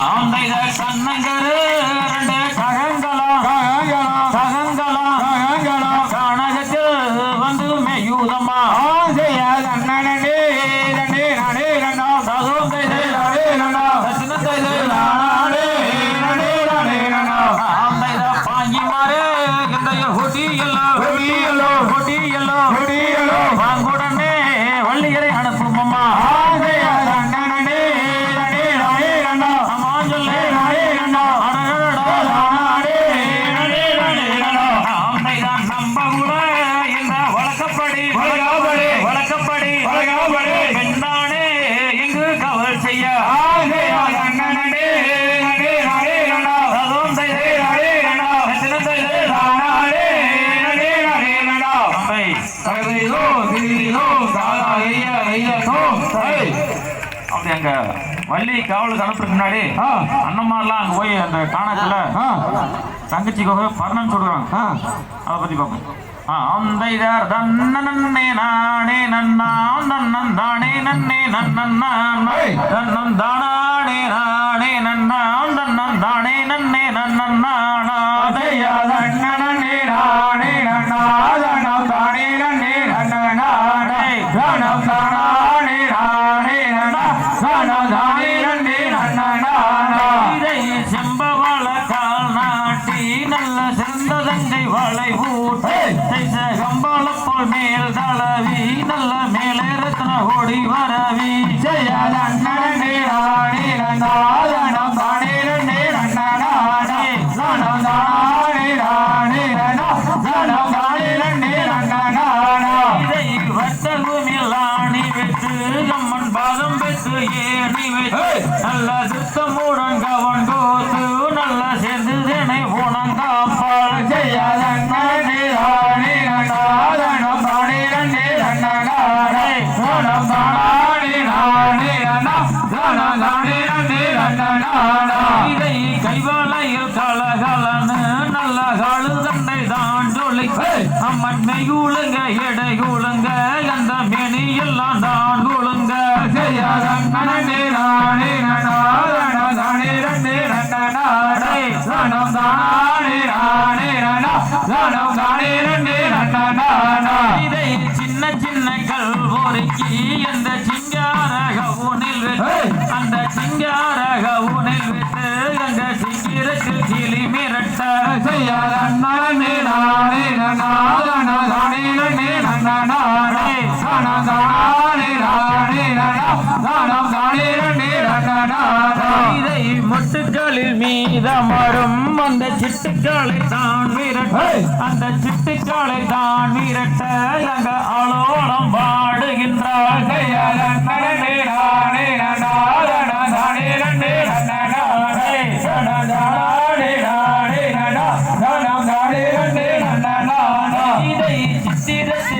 ஆந்தைத சன்னங்கரு அங்க வள்ளி காவலுக்கு அனுப்புறதுக்கு முன்னாடி அண்ணம்மாரெல்லாம் அங்க போய் அந்த காணத்துல தங்கச்சி கோக பர்ணம் சொல்றாங்க. அதை பத்தி பார்ப்போம். அந்தைதார் தன்னே நானே நன்னாம் தன்னன் தானே நன்னே நன்னன் தன்னன் தானே நானே நன்னாம் தன்னன் தானே நன்னே நன்னன் பாதம் வைத்து ஏணி வைத்து நல்ல சித்தமுடன் கவன் கோத்து நல்ல மொட்டுக்களில் மீதமரும் அந்த சிட்டுக்களை தான் விரட்ட அந்த சிட்டுக்களை தான் விரட்ட அங்க ஆளோளம் பாடுகின்றார் இதை சித்திரத்து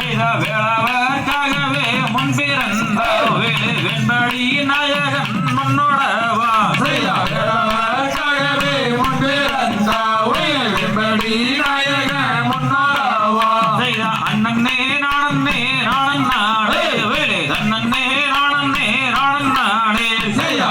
செய்த வேளாவர்க்காகவே முன்பிறந்தோவிலே கட்சி காணவதி முன்னோடவா செய்த வேளாவர்க்காகவே முன்பிறந்த வெண்படி நாயகன் முன்னோடவா செய்த அண்ணன்னே நானே நானன் நாடே வேலே தன்னன்னே நானன்னே நானன் நாடே செய்த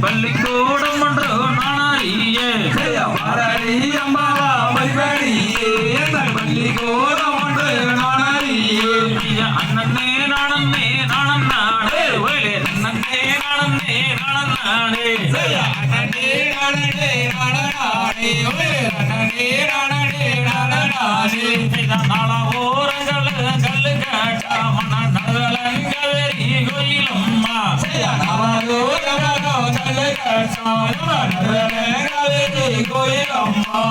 பள்ளிக்கூடம் ஒன்று நானாரியே அம்மாவா அறிவடியே அந்த வள்ளி ஒன்று நான் அறியே அண்ணனே நானே நானன் நாடே வேலே அண்ணனே நானே நானன் நாடே அண்ணனே நானே நானே ஒரே அண்ணனே நானே நானே நாளா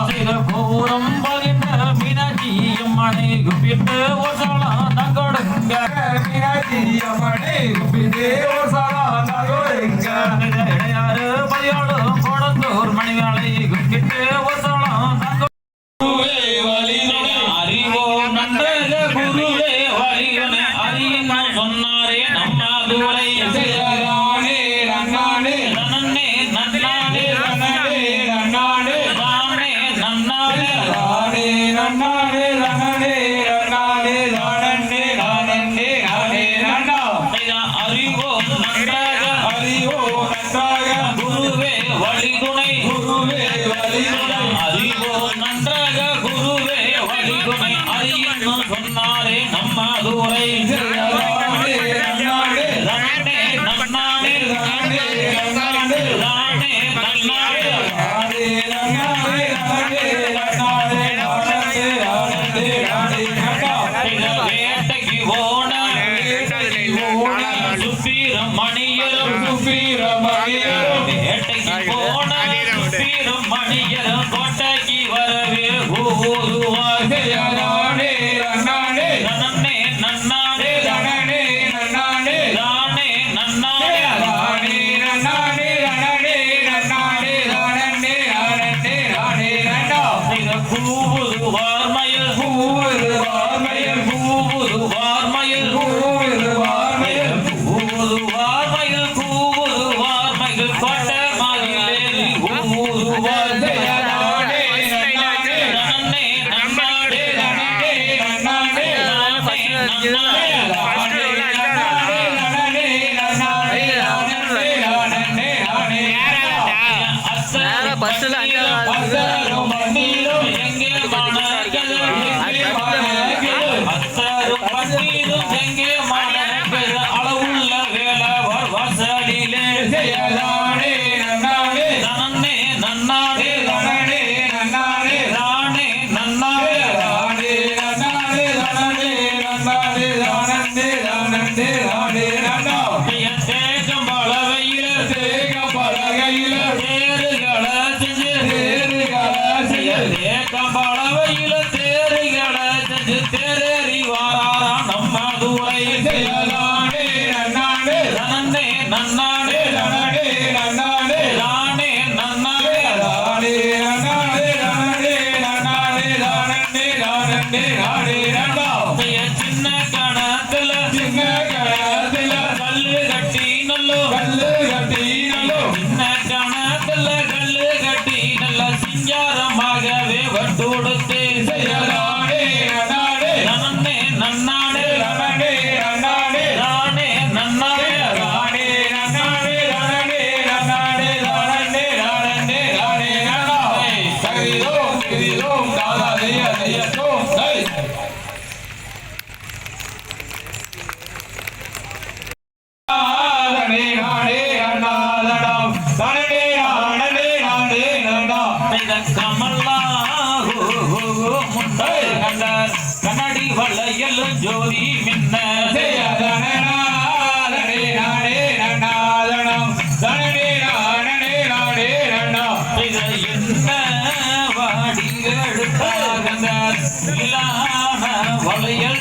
சில கோரம் பதிந்த மீனாட்சி அம்மனை குப்பிட்டு ஒசலாம் தங்கொடுங்க. இடையாறு பதியோடு கோடந்தூர் மணிகளை குப்பிட்டு குருவே அறியும் அறியுங்க சொன்னாரே நம்ம அதுவரை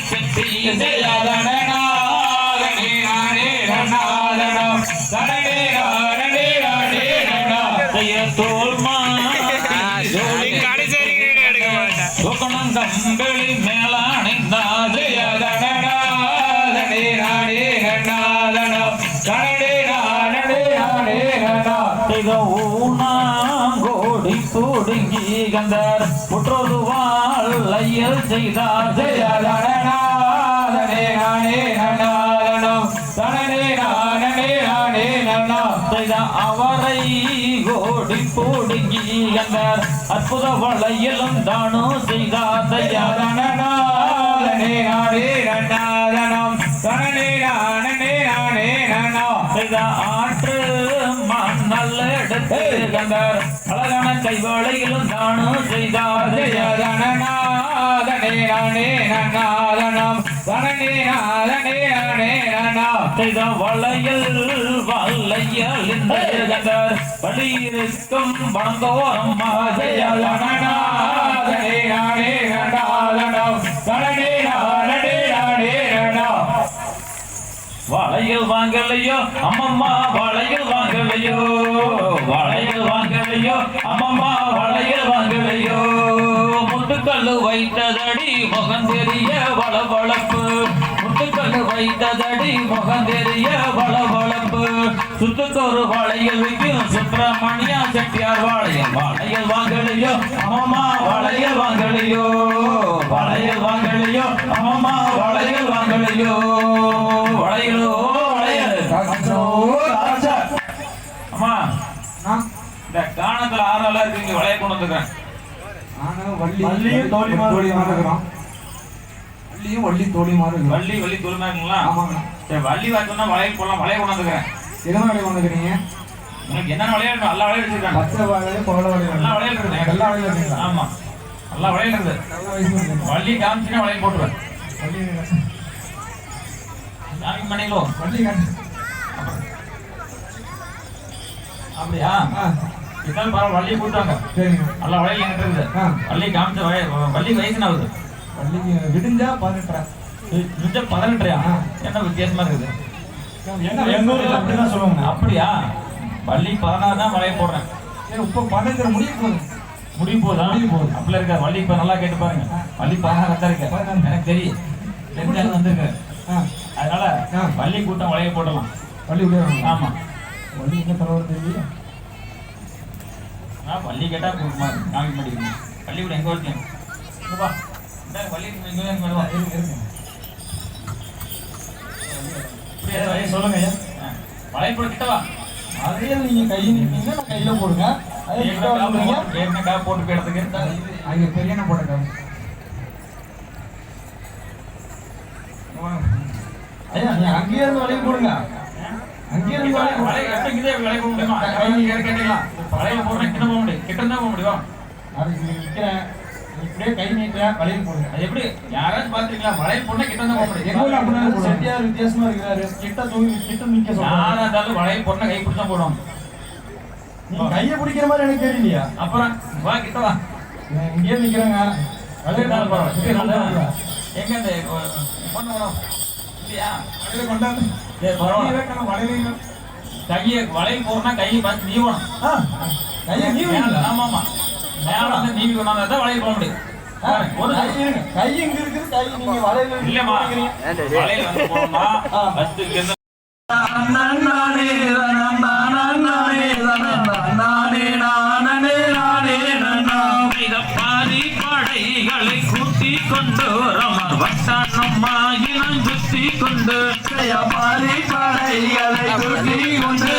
வளையல் செட்டி தோல்மா கோகணம் கம்பளி மேலானைந்தாது இத ஊனாங்கோடி தூடுங்கி கந்தார் முற்றொரு வாழையல் செய்தார் இத அவரை ஓடி போடுங்கி அந்த அற்புத வளையலும் தானும் செய்தார் தயாரான செய்த ஆற்று மண்ணல்ல எடுத்து கண்டார் அழகான கைவாளைகளும் தானும் செய்தார் செய்த வளையல் வளையல் என்று கண்டார் வழியிருக்கும் வணங்கோரம் வளையல் வாங்கலையோ அம்மம்மா வளையல் வாங்கலையோ வளையல் வாங்கலையோ அம்மம்மா வளையல் வாங்கலையோ முட்டுக்கல்லு வைத்ததடி முகம் தெரிய வளவளப்பு. முட்டுக்கல்லு வைத்ததடி முகம் தெரிய வளவளப்பு சுத்துக்கொரு வளையல் வைக்கும் சுப்பிரமணியா செட்டியார் வாழையல் வளையல் வாங்கலையோ அம்மம்மா வளையல் வாங்கலையோ? வளையல் வாங்கலையோ அம்மம்மா வளையல் வாங்கலையோ? வளையலோ வளையல். அம்மா இந்த காணத்துல ஆறால இருக்கு இங்க வளைய கொண்டு வந்துக்கிறேன் வள்ளியும் தோழிமாரும் இருக்கிறோம் வள்ளியும் வள்ளி தோழிமாரும் இருக்கிறோம் வள்ளி வள்ளி தூரமா இருக்குங்களா? ஆமாங்க. சரி வள்ளி வாச்சோன்னா வளைய போடலாம் வளைய கொண்டு வந்துக்கிறேன். எதனா வழி வந்துக்கிறீங்க? உங்களுக்கு என்னென்ன வளையல் வேணும்? எல்லா வளையல் வச்சிருக்காங்க. பச்சை வாழை பவள வாழை எல்லா வளையல். இருக்குது. எல்லா வழியும் இருக்கீங்களா ஆமா. எல்லா வளையல் இருக்குது. வள்ளி காமிச்சுன்னா வளையல் போட்டுருவேன். சாமி மணிங்களோ வள்ளி காட்டு அப்படியா? இருந்தாலும் பரவாயில்ல வள்ளியை கூட்டாங்க சரிங்க. நல்லா வளையல் எங்கிட்ட இருக்குது. ஆ. வள்ளி காமிச்ச வள்ளி வயசு ஆகுது. வள்ளிக்கு விடிஞ்சா பதினெட்டரை. பதினெட்டுயா ஆ. என்ன வித்தியாசமா இருக்குது? என்ன எங்க ஊர்ல அப்படிதான் சொல்லுவாங்க. அப்படியா? வள்ளி பதினாறு தான் வளைய போடுறேன். சரி இப்போ பதினெட்டு முடிய போகுது. முடிவு போதா முடிய போகுது. அப்படில இருக்க வள்ளி இப்ப நல்லா கேட்டு பாருங்க. வள்ளி பதினாறு தான் இருக்கு. பதினாறு. எனக்கு தெரியும். தெரிஞ்சாலும் வந்திருக்கு. ஆ. அதனால. வள்ளி கூட்டம் வளைய போடலாம். வள்ளி விடுறாங்க ஆமா. வள்ளி என்ன தலைவர் தெரியல நான் வள்ளி கேட்டா கொடுக்குமா மாட்டேங்குது வள்ளி கூட எங்க வச்சேன் வா. இந்தாங்க, வள்ளி இங்க வருவா. இப்படியே வளைய சொல்லுங்க ஐயா. ஆ. வளைய போட கிட்ட வா. அதையே நீங்க கையை நிற்பீங்க கையில போடுங்க. ஏற்கனவே போட்டு போயிடறதுக்கு? அங்க பெரியன போடுங்க ஐயா நீ அங்கேயே இருந்து வளைய போடுங்க. அங்கேயே இருந்து வளைய வளைய எப்படி இங்கே வளைய முடியுமா? வளைய போடுறேன் கிட்ட போக முடியும் கிட்ட இருந்தா போக முடியும்? அதுக்கு நீ நிக்கிறேன் நீ இப்படியே கை நீட்டுற வளைய போடுங்க அது எப்படி? யாராச்சும் பாத்துருக்கீங்களா வளைய போட்டா கிட்ட இருந்தா போக எங்க ஊர்ல முடியும் அப்படின்னா செட்டியார் வித்தியாசமா இருக்கிறாரு. கிட்ட தூக்கி கிட்ட நிக்க யாரா இருந்தாலும் வளைய போட்டா கை பிடிச்சா போடும் நீ கையை பிடிக்கிற மாதிரி எனக்கு தெரியலையா? அப்புறம் வா கிட்ட வா. இங்கேயே நிக்கிறேங்க. வளைய இருந்தாலும் பரவாயில்ல. எங்க இந்த பொண்ணு இல்லையா? வளையல கொண்டாந்து. பரவாயில்ல. வளையல கையை வளைய போறனா கையை பார்த்து நீவணும். கையை நீவுங்களா? ஆமா ஆமா. மேல வந்து நீவி கொண்டாந்தா தான் வளைய போட முடியும். ஒரு கை. கை இங்க இருக்குது, கை நீங்க வளையல இல்லம்மா. நிக்கிறீங்க. வளையல் வந்து போடணும்னா ஆ. ஃபர்ஸ்ட் இங்க இருந்து பாதி படைகளை கூட்டி கொண்டு மாயினம் சுத்தி கொண்டு பாரி படைகளை கொண்டு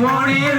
warrior.